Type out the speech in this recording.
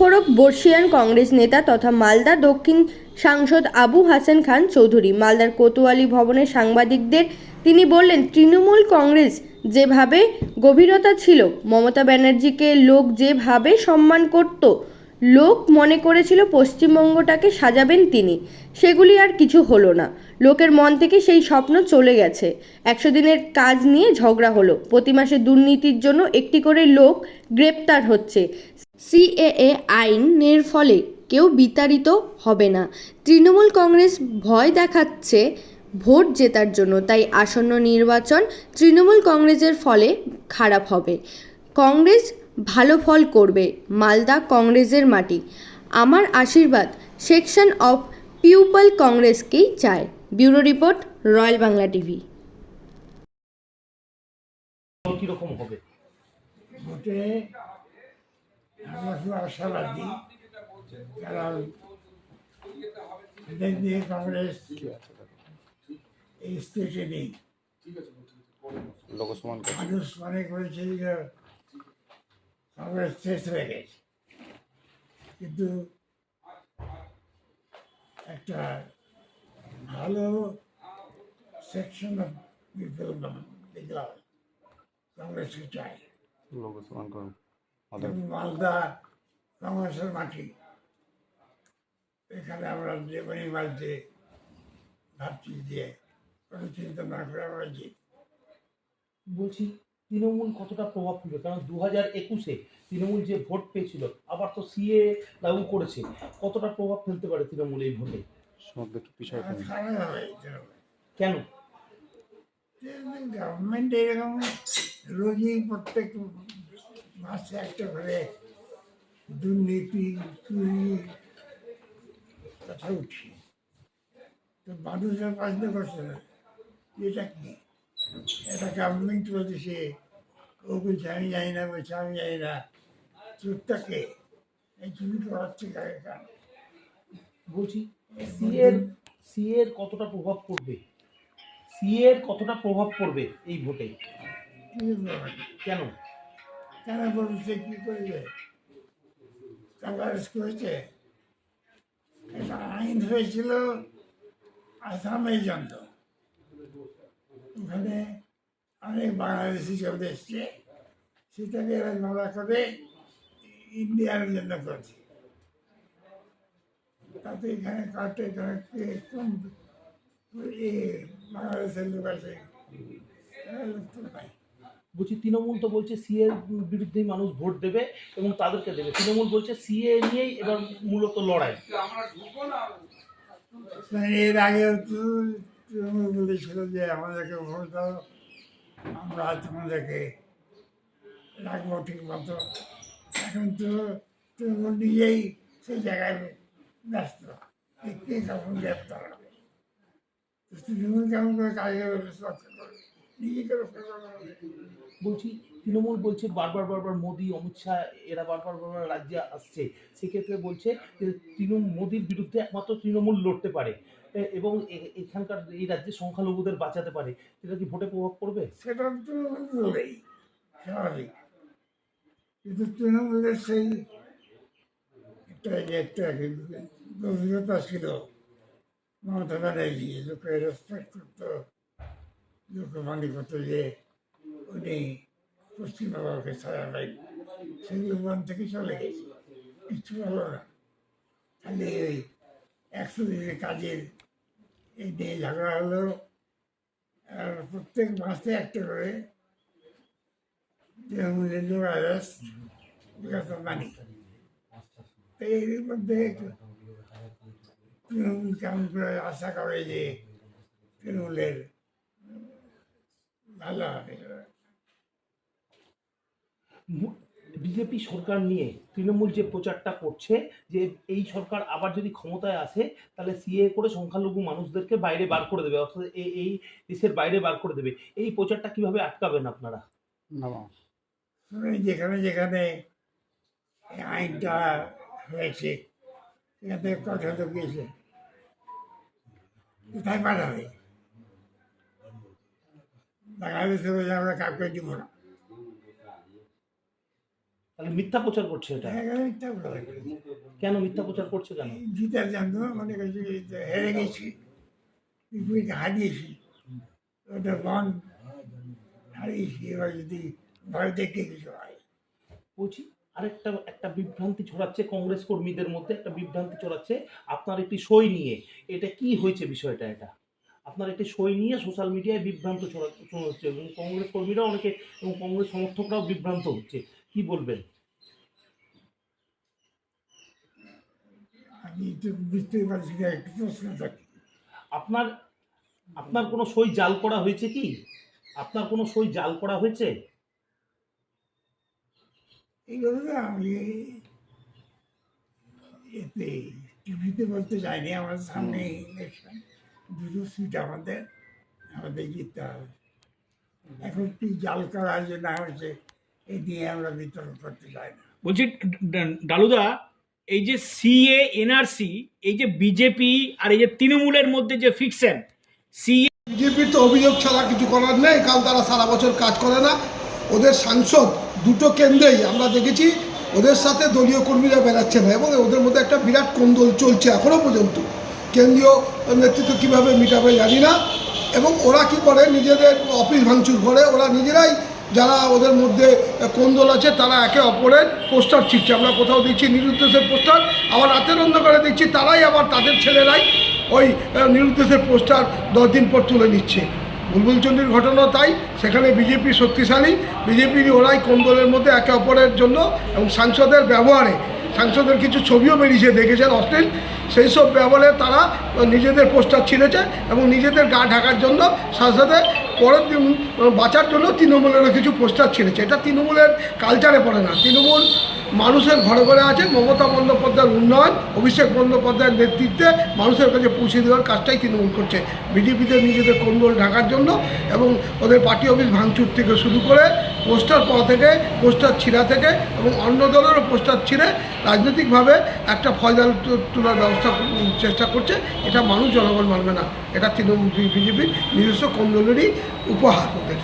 বিস্ফোরক বর্ষিয়ান কংগ্রেস নেতা তথা মালদা দক্ষিণ সাংসদ আবু হাসান খান চৌধুরী। মালদার কোতোয়ালি ভবনের সাংবাদিকদের তিনি বললেন, তৃণমূল কংগ্রেস যেভাবে গভীরতা ছিল, মমতা ব্যানার্জিকে লোক যেভাবে সম্মান করত লোক মনে করেছিল পশ্চিমবঙ্গটাকে সাজাবেন তিনি। সেগুলি আর কিছু হলো না। লোকের মন থেকে সেই স্বপ্ন চলে গেছে। একশো দিনের কাজ নিয়ে ঝগড়া হলো। প্রতি মাসে দুর্নীতির জন্য একটি করে লোক গ্রেপ্তার হচ্ছে। সিএএ আইনের ফলে কেউ বিতাড়িত হবে না। তৃণমূল কংগ্রেস ভয় দেখাচ্ছে ভোট জেতার জন্য, তাই আসন্ন নির্বাচন তৃণমূল কংগ্রেসের ফলে খারাপ হবে। কংগ্রেস ভালো ফল করবে মালদা কংগ্রেসের মাটি। আমার আশীর্বাদ সেকশন অফ পিউপল কংগ্রেসকেই চায়। Bureau report royal Bangla TV. কীরকম হবে? ভোটে আমরা খুব আশাবাদী। কারণ এনডিএ কংগ্রেস এই স্টেটে নেই। মানুষ মনে করেছে যে কংগ্রেস শেষ হয়ে গেছে। কিন্তু একটা ভালো সেকশন অফ পিপল দেখলাম কংগ্রেসকে করুন। মালদা কংগ্রেসের মাটি। এখানে আমরা যে বাড়িতে ভাবছি যে কোনো চিন্তা না করে আমরা যে বলছি তৃণমূল কতটা প্রভাব ফেলবে? কারণ দু হাজার একুশে তৃণমূল যে ভোট পেয়েছিল আবার তো সিএ লাগু করেছে কতটা প্রভাব ফেলতে পারে তৃণমূল এই ভোটে? কেন? গভর্নমেন্ট এরকম রোজই প্রত্যেক মাসে একটা করে দুর্নীতি চুরি কথা উঠছে তো মানুষের পছন্দ করছে না। এটা কি? এটা গভর্নমেন্ট বলছে ও বলছে আমি জানি না বলছে আমি জানি না। চুরটাকে এই চুরি করাচ্ছে কাকে বলছি সিএর সিএর কতটা প্রভাব পড়বে? সিএর কতটা প্রভাব পড়বে এই ভোটে? কি কেন? কেন বলছে কি করবে? কংগ্রেস করেছে একটা আইন হয়েছিল আসামের জন্য। ওখানে অনেক বাংলাদেশি চলে এসছে। সেটাকে এরা গলা করে ইন্ডিয়ার জন্য করছে। তাতে এখানে কাটে এ বাংলাদেশের লোক আছে? বলছি তৃণমূল তো বলছে সিএর বিরুদ্ধেই মানুষ ভোট দেবে এবং তাদেরকে দেবে। তৃণমূল বলছে সিএ নিয়েই এবার মূলত লড়াই। এর আগেও তো তৃণমূল বলেছিল যে আমাদেরকে ভোট দাও, আমরা তোমাদেরকে রাখব ঠিক মতো। এখন তো তৃণমূল নিজেই সেই জায়গায় ব্যস্ত কে কখন গ্রেপ্তার হবে। তৃণমূল কেমন করে কাজে রক্ষা করবে? নিজেকে রক্ষা করবে বলছি তৃণমূল বলছে বারবার বারবার মোদি, অমিত শাহ, এরা বারবার বারবার রাজ্যে আসছে। সেক্ষেত্রে বলছে যে তৃণমূল, মোদির বিরুদ্ধে একমাত্র তৃণমূল লড়তে পারে। এবং এখানকার এই রাজ্যে সংখ্যালঘুদের বাঁচাতে পারে। সেটা কি ভোটে প্রভাব পড়বে? সেটা তো স্বাভাবিক। কিন্তু তৃণমূলের সেই একটা একটা গভীরতা ছিল। মমতা ব্যানার্জি লোকে রেসপেক্ট করতো। লোকে মনে করতো যে উনি পশ্চিমবঙ্গকে ছাড়া নাই সেগুলো মন থেকে চলে গেছে। কিছু হলো না। খালি ওই একশো দিনের কাজের এই নিয়ে ঝগড়া হলো। আর প্রত্যেক মাসে একটা করে তৃণমূলের অ্যারেস্ট বিকজ মানি এর মধ্যে তৃণমূল কেমন করে আশা করে যে তৃণমূলের ভালো হবে। বিজেপি সরকার নিয়ে তৃণমূল যে প্রচারটা করছে যে এই সরকার আবার যদি ক্ষমতায় আসে তাহলে সিএ করে সংখ্যালঘু মানুষদেরকে বাইরে বার করে দেবে অর্থাৎ এই এই দেশের বাইরে বার করে দেবে। এই প্রচারটা কীভাবে আটকাবেন আপনারা? না যেখানে যেখানে আইনটা হয়েছে সেখান থেকে কথা তো গিয়েছে কোথায় পাঠাবে? বলে আমরা কাউকে দিব না। তাহলে মিথ্যা প্রচার করছে এটা। এখানে কেন মিথ্যা প্রচার করছে কেন? জিতার জানতো মনে করছি হেরে গেছি বিপুলকে হারিয়েছি। ওটা বন হারিয়েছি এবার যদি ভয় দেখে কিছু হয়। বলছি আরেকটা একটা বিভ্রান্তি ছড়াচ্ছে কংগ্রেস কর্মীদের মধ্যে একটা বিভ্রান্তি ছড়াচ্ছে আপনার একটি সই নিয়ে। এটা কি হয়েছে বিষয়টা এটা? আপনার একটি সই নিয়ে সোশ্যাল মিডিয়ায় বিভ্রান্ত ছড়া ছড়াচ্ছে এবং কংগ্রেস কর্মীরা অনেকে এবং কংগ্রেস সমর্থকরাও বিভ্রান্ত হচ্ছে। কি বলবেন? আমি তো বুঝতেই পারছি না থাকি আপনার আপনার কোনো সই জাল করা হয়েছে কি? আপনার কোনো সই জাল করা হয়েছে? তো আমি এতে টিভিতে বলতে যাইনি আমার সামনে ইলেকশন দুটো সিট আমাদের আমাদের জিততে হবে। এখন কি জাল করা যে না হয়েছে এই নিয়ে আমরা বিতরণ করতে চাই না। বলছি ডালুদা এই যে সিএ এনআরসি এই যে বিজেপি আর এই যে তৃণমূলের মধ্যে যে ফিকশন সিএ বিজেপির তো অভিযোগ ছাড়া কিছু করার নেই কারণ তারা সারা বছর কাজ করে না। ওদের সাংসদ দুটো কেন্দ্রেই আমরা দেখেছি ওদের সাথে দলীয় কর্মীরা বেড়াচ্ছে না এবং ওদের মধ্যে একটা বিরাট কোন্দল চলছে এখনও পর্যন্ত। কেন্দ্রীয় নেতৃত্ব কীভাবে মিটাবে জানি না। এবং ওরা কি করে নিজেদের অফিস ভাঙচুর করে ওরা নিজেরাই যারা ওদের মধ্যে কোন্দল আছে, তারা একে অপরের পোস্টার ছিটছে। আমরা কোথাও দেখছি নিরুদ্দেশের পোস্টার, আবার রাতের অন্ধকারে দেখছি তারাই আবার তাদের ছেলেরাই ওই নিরুদ্দেশের পোস্টার দশ দিন পর তুলে নিচ্ছে। বুলবুলচন্ডীর ঘটনা তাই, সেখানে বিজেপি শক্তিশালী, বিজেপির ওরাই কোন্দলের মধ্যে একে অপরের জন্য এবং সাংসদের ব্যবহারে, সাংসদের কিছু ছবিও বেরিয়েছে, দেখেছেন অশ্লীল, সেই সব ব্যবহারে তারা নিজেদের পোস্টার ছিঁড়েছে এবং নিজেদের গা ঢাকার জন্য সাথে পরের দিন বাঁচার জন্য তৃণমূলেরও কিছু পোস্টার ছেড়েছে। এটা তৃণমূলের কালচারে পড়ে না। তৃণমূল মানুষের ঘরে ঘরে আছে মমতা বন্দ্যোপাধ্যায়ের উন্নয়ন, অভিষেক বন্দ্যোপাধ্যায়ের নেতৃত্বে মানুষের কাছে পৌঁছে দেওয়ার কাজটাই তৃণমূল করছে। বিজেপিতে নিজেদের কোন্দল ঢাকার জন্য এবং ওদের পার্টি অফিস ভাঙচুর থেকে শুরু করে পোস্টার পাওয়া থেকে, পোস্টার ছিঁড়া থেকে এবং অন্য দলেরও পোস্টার ছিঁড়ে রাজনৈতিকভাবে একটা ফয়দাল তোলার ব্যবস্থা চেষ্টা করছে। এটা মানুষ জনগণ মানবে না। এটা তৃণমূল বিজেপির নিজস্ব কোন্দলেরই উপহার ওদের।